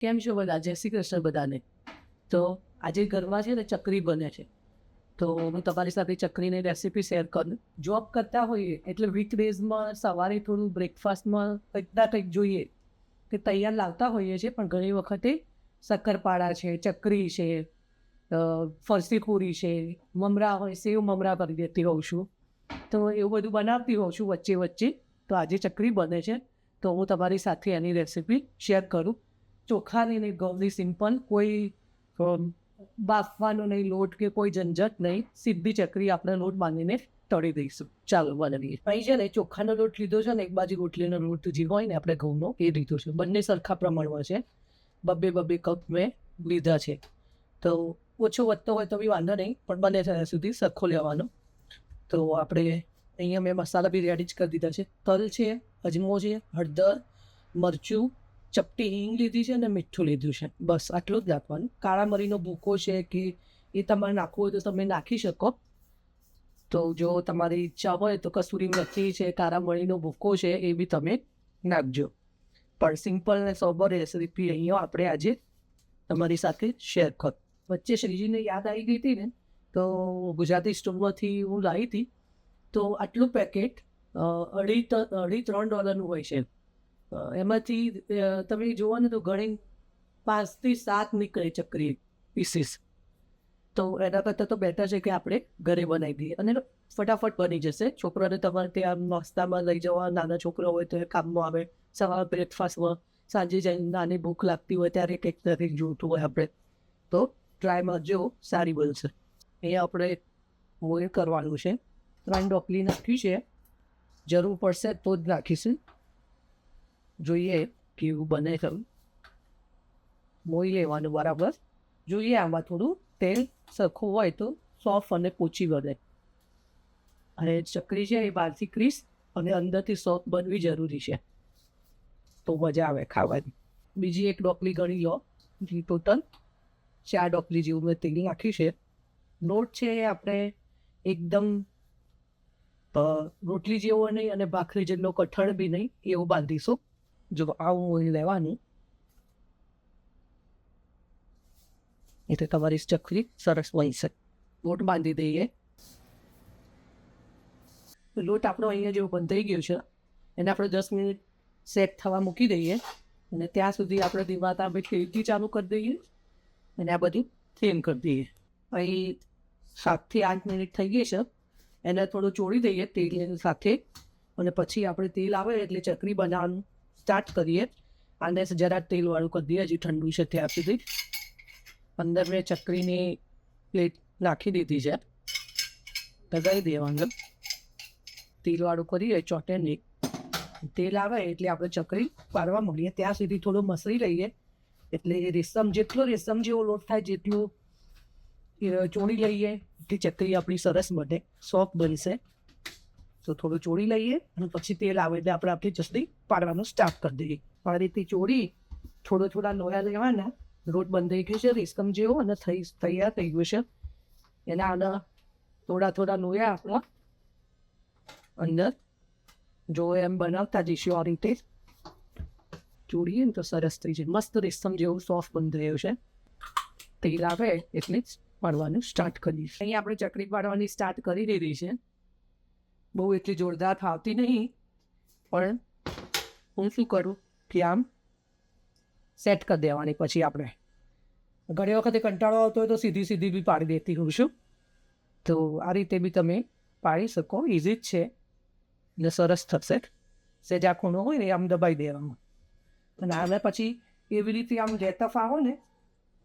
કેમ છો બધા? જય શ્રી કૃષ્ણ બધાને. તો આજે ઘરમાં છે ને ચકરી બને છે. તો હું તમારી સાથે ચકરીની રેસીપી શેર કરું. જોબ કરતા હોઈએ એટલે વીકડેઝમાં સવારે થોડું બ્રેકફાસ્ટમાં કંઈક કંઈક જોઈએ. કે તૈયાર લાવતા હોઈએ છીએ પણ ઘણી વખતે શક્કરપારા છે ચકરી છે અ, ફરસી પૂરી છે મમરા હોય સેવ મમરા કરી દેતી હોઉં છું. તો એવું બધું બનાવતી હોઉં છું વચ્ચે વચ્ચે. તો આજે ચકરી બને છે. તો હું તમારી સાથે એની રેસીપી શેર કરું. ચોખાની નહીં ઘઉંની સિમ્પલ કોઈ બાફવાનો નહીં લોટ કે કોઈ ઝંઝટ નહીં સીધી ચકરી આપણે લોટ બાંધીને તળી દઈશું. ચાલો બનાવીએ અહીં છે ને ચોખાનો લોટ લીધો છે ને એક બાજુ રોટલીનો લોટ જે હોય ને આપણે ઘઉંનો એ લીધો છે. બંને સરખા પ્રમાણમાં છે. બબ્બે બબ્બે કપ મેં લીધા છે. તો ઓછો વધતો હોય તો બી વાંધો નહીં પણ બને ત્યાં સુધી સરખો લેવાનો. તો આપણે અહીંયા મેં મસાલા બી રેડી જ કરી દીધા છે. તલ છે અજમો છે હળદર મરચું ચપટી હિંગ લીધી છે અને મીઠું લીધું છે. બસ, આટલું જ નાખવાનું કાળા મરીનો ભૂકો છે કે એ તમારે નાખવું હોય તો તમે નાખી શકો. તો જો તમારી ઈચ્છા હોય તો કસૂરી મેથી છે, કાળા મરીનો ભૂકો છે, એ બી તમે નાખજો. પણ સિમ્પલ ને સોબર રેસીપી અહીંયા આપણે આજે તમારી સાથે શેર કર. વચ્ચે શ્રીજીને યાદ આવી ગઈ હતી ને, તો ગુજરાતી સ્ટોરમાંથી હું લાવી હતી. તો આટલું પેકેટ અઢી અઢી ત્રણ ડોલરનું હોય છે. એમાંથી તમે જુઓ તો ઘણી પાંચથી સાત નીકળે ચક્રી પીસીસ તો એના કરતાં તો બેટર છે કે આપણે ઘરે બનાવી દઈએ. અને ફટાફટ બની જશે. છોકરાને તમારે ત્યાં નાસ્તામાં લઈ જવા, નાના છોકરા હોય તો એ કામમાં આવે. સવાર બ્રેકફાસ્ટમાં સાંજે જઈને નાની ભૂખ લાગતી હોય ત્યારે કંઈક નથી જોતું હોય આપણે. તો ટ્રાયમાં જો સારી બનશે. એ આપણે એ કરવાનું છે. ત્રણ ડોકલી નાખ્યું છે. જરૂર પડશે તો જ નાખીશું જોઈએ કેવું બને છે મોઈ લેવાનું બરાબર. જોઈએ આમાં થોડું તેલ સરખું હોય તો સોફ્ટ અને પોચી બને. અને ચકરી છે એ બહારથી ક્રીસ અને અંદરથી સોફ્ટ બનવી જરૂરી છે. તો મજા આવે ખાવાની. બીજી એક ડોકલી ગણી લો. જે ટોટલ ચાર ડોકલી જેવું મેં તેલ નાખ્યું છે. લોટ છે આપણે એકદમ રોટલી જેવો નહીં અને ભાખરી જેટલો કઠણ બી નહીં, એવું બાંધીશું. જો આવું અહીં લેવાનું એટલે તમારી ચકરી સરસ બનશે લોટ બાંધી દઈએ લોટ આપણો અહીંયા જેવો બંધાઈ ગયો છે એને આપણે દસ મિનિટ સેટ થવા મૂકી દઈએ અને ત્યાં સુધી આપણે દીવા તાંબે ખીડકી ચાલુ કરી દઈએ અને આ બધી થેમ કરી દઈએ અહીં સાતથી આઠ મિનિટ થઈ ગઈ છે એને થોડું ચોળી દઈએ તેલ સાથે અને પછી આપણે તેલ આવે એટલે ચકરી બનાવવાનું સ્ટાર્ટ કરીએ. અને જરા તેલવાળું કરી દઈએ, હજી ઠંડુ છે ત્યાં સુધી. અંદર મેં ચકરીની પ્લેટ નાખી દીધી છે. લગાવી દેવાનું. તેલવાળું કરીએ ચોટેની તેલ આવે એટલે આપણે ચકરી પાડવા મળીએ. ત્યાં સુધી થોડું મસળી લઈએ. એટલે રેશમ, જેટલો રેશમ જેવો લોટ થાય, જેટલું ચોળી લઈએ એટલી ચકરી આપણી સરસ બને, સોફ્ટ બનશે. તો થોડું ચોળી લઈએ અને પછી તેલ આવે એટલે આપણે આપણી ચસડી પાડવાનું સ્ટાર્ટ કરી દઈએ. આ ચોળી થોડો થોડા લોયા લેવાના લોટ બંધાઈ ગયો છે રીસકમ જેવો અને થઈ તૈયાર થઈ ગયું છે. એના આના થોડા થોડા લોયા આપણા અંદર. જો એમ બનાવતા જઈશું આ રીતે. ચોળીએ ને તો સરસ થઈ જાય. મસ્ત રીસમ જેવું સોફ્ટ બંધ રહ્યો છે. તેલ આવે એટલે જ પાડવાનું સ્ટાર્ટ કરીશ અહીં આપણે ચકરી પાડવાની સ્ટાર્ટ કરી દીધી છે. બહુ એટલી જોરદાર ફાવતી નહીં. પણ હું શું કરું? કે આમ સેટ કરી દેવાની પછી આપણે. ઘણી વખતે કંટાળો આવતો હોય તો સીધી સીધી બી પાડી દેતી હોઉં છું. તો આ રીતે બી તમે પાડી શકો. ઇઝી જ છે. ને સરસ થશે. સેજા ખૂણો હોય ને આમ દબાઈ દેવાનું. અને આવે પછી એવી રીતે આમ રહેતા ફાવો ને,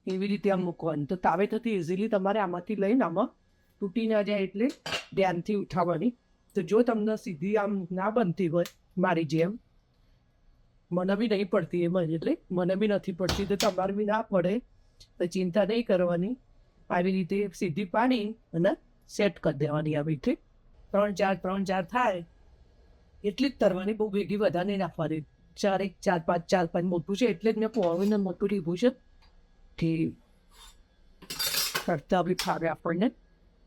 એવી રીતે આમ મૂકવાની. તો તાવે થતી ઇઝીલી તમારે આમાંથી લઈને આમાં તૂટી ના જાય એટલે ધ્યાનથી ઉઠાવવાની. તો જો તમને સીધી આમ ના બનતી હોય મારી જેમ, મને બી નહીં પડતી એમાં એટલે મને બી નથી પડતી તો તમારે બી ના પડે. તો ચિંતા નહીં કરવાની. આવી રીતે સીધી પાડી અને સેટ કરી દેવાની આવી રીતે. ત્રણ ચાર ત્રણ ચાર થાય, એટલી જ તરવાની બહુ ભેગી વધારે નહીં નાખવાની. ચાર એક, ચાર પાંચ ચાર પાંચ મોટું છે એટલે જ મેં પોળવીને મોટું લીધું છે. કે કરતા બી ફાવે આપણને.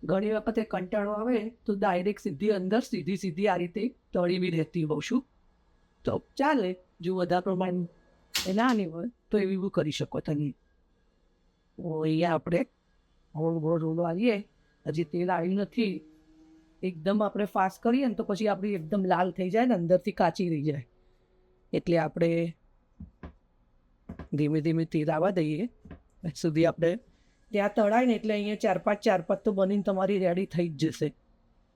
ઘણી વખતે કંટાળો આવે તો ડાયરેક્ટ સીધી અંદર સીધી સીધી આ રીતે તળી બી રહેતી હોઉં છું. તો ચાલે, જો વધારે પ્રમાણ એ નાની હોય તો એવી બી કરી શકો તમે. અહીંયા આપણે ગોળ રોડો આવીએ. હજી તેલ આવ્યું નથી. એકદમ આપણે ફાસ્ટ કરીએ ને તો પછી આપણી એકદમ લાલ થઈ જાય ને, અંદરથી કાચી રહી જાય. એટલે આપણે ધીમે ધીમે તેલ આવવા દઈએ. સુધી આપણે ત્યાં તળાય ને એટલે અહીંયા ચાર પાંચ ચાર પાંચ તો બનીને તમારી રેડી થઈ જ જશે.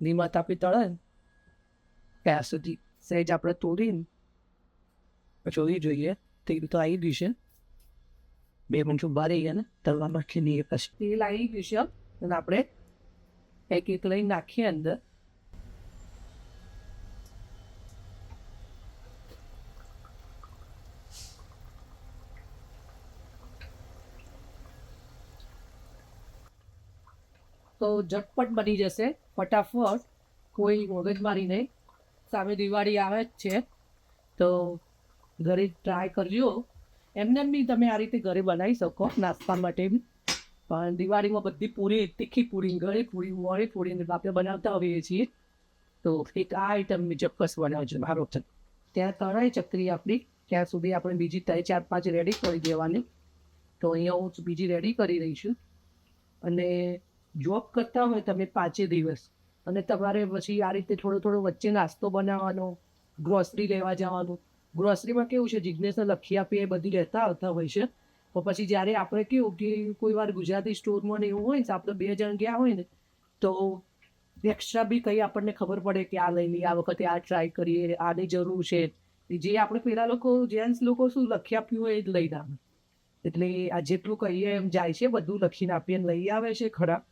ધીમા તાપી તળાય ને. ત્યાં સુધી સહેજ આપણે તોડીને ચોરી જોઈએ. તેલ તો આવી ગયું છે. બે મિનિટ ઊભા રહીએ ને, તળવા નાખી દઈએ પછી. તેલ આવી ગયું છે. અને આપણે એક એક લઈને નાખીએ અંદર. તો ઝટપટ બની જશે. ફટાફટ. કોઈ મગજમારી નહીં. સામે દિવાળી આવે જ છે. તો ઘરે ટ્રાય કરજો. એમને બી તમે આ રીતે ઘરે બનાવી શકો નાસ્તા માટે. પણ દિવાળીમાં બધી પૂરી, તીખી પૂરી, ગળે પૂરી વળે પૂરી આપણે બનાવતા હોઈએ છીએ. તો એક આ આઈટમ ચોક્કસ બનાવજો. મારો ત્યાં તળાઈ ચકરી આપણી. ત્યાં સુધી આપણે બીજી ત્રણ, ચાર, પાંચ રેડી કરી દેવાની. તો અહીંયા હું બીજી રેડી કરી રહી છું. અને જોબ કરતા હોય તમે પાંચે દિવસ. અને તમારે પછી આ રીતે થોડો થોડો વચ્ચે નાસ્તો બનાવવાનો ગ્રોસરી લેવા જવાનું. ગ્રોસરીમાં કેવું છે જિજ્ઞેસને લખી આપીએ એ બધી લેતા આવતા હોય છે. તો પછી જ્યારે આપણે કેવું કે કોઈ વાર ગુજરાતી સ્ટોરમાં ને એવું હોય ને આપણે બે જણ ગયા હોય ને, તો એક્સ્ટ્રા બી કંઈ આપણને ખબર પડે કે આ લઈ લઈએ, આ વખતે આ ટ્રાય કરીએ, આની જરૂર છે. જે આપણે પેલા લોકો, જેન્ટ્સ લોકો શું લખી આપ્યું હોય એ જ લઈને આવે. એટલે આ જેટલું કહીએ એમ જાય છે, બધું લખીને આપીએ લઈ આવે છે ખરા.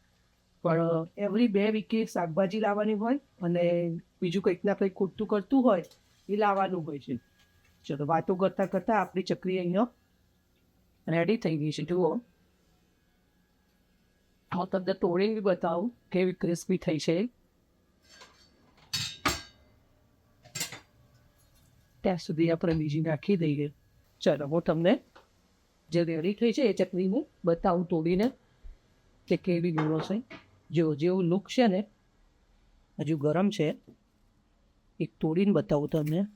પણ એવરી બે વીકે શાકભાજી લાવવાની હોય અને બીજું કંઈક ના કંઈક ખૂટતું કરતું હોય એ લાવવાનું હોય છે. ચલો વાતો કરતાં કરતાં આપણી ચકરી અહીંયા રેડી થઈ ગઈ છે. જુઓ. હું તમને તોડીને બી બતાવું કેવી ક્રિસ્પી થઈ છે. ત્યાં સુધી આપણે બીજી નાખી દઈએ. ચલો હું તમને જે રેડી થઈ છે એ ચટણીને બતાવું તોડીને કે કેવી ગુણો છે. જો જેવું લુક છે ને, હજુ ગરમ છે. એક તોડીને બતાવું તમને.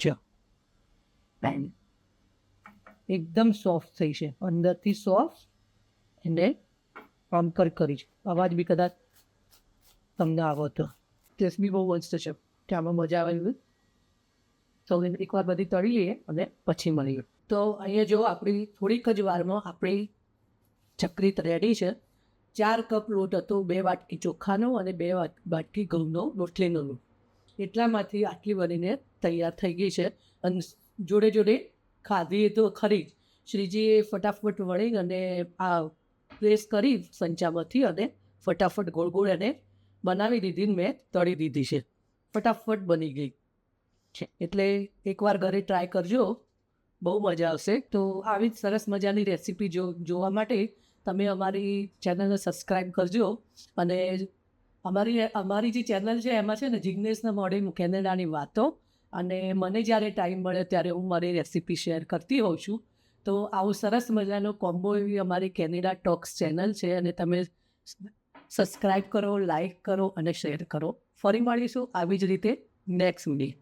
જો. એકદમ સોફ્ટ થઈ છે. અંદરથી સોફ્ટ એને આમ કર છે. અવાજ બી કદાચ તમને આવો તો ટેસ્ટ બી બહુ મસ્ત છે. ત્યાંમાં મજા આવે તો એકવાર બધી તળી લઈએ અને પછી મળીએ. તો અહીંયા જો આપણી થોડીક જ વારમાં આપણી ચકરી રેડી છે. ચાર કપ લોટ હતો, બે વાટકી ચોખાનો અને બે વાટ- વાટકી ઘઉંનો, રોટલીનો લોટ. એટલામાંથી આટલી બનીને તૈયાર થઈ ગઈ છે અને જોડે જોડે ખાધી તો ખરી જ. શ્રીજીએ ફટાફટ વળી અને આ પ્રેસ કરી સંચામાંથી અને ફટાફટ ગોળ ગોળ એને બનાવી દીધી મેં તળી દીધી છે. ફટાફટ બની ગઈ છે. એટલે એકવાર ઘરે ટ્રાય કરજો. બહુ મજા આવશે. તો આવી જ સરસ મજાની રેસીપી જો, જોવા માટે તમે અમારી ચેનલને સબસ્ક્રાઈબ કરજો. અને અમારી અમારી જે ચેનલ છે, એમાં છે ને જિજ્ઞેશના મોડે કેનેડાની વાતો. અને મને જ્યારે ટાઈમ મળે ત્યારે હું મારી રેસીપી શેર કરતી હોઉં છું. તો આવું સરસ મજાનો કોમ્બો એવી અમારી કેનેડા ટોક્સ ચેનલ છે. અને તમે સબસ્ક્રાઈબ કરો લાઈક કરો અને શેર કરો. ફરી મળીશું આવી જ રીતે નેક્સ્ટ વીડિયો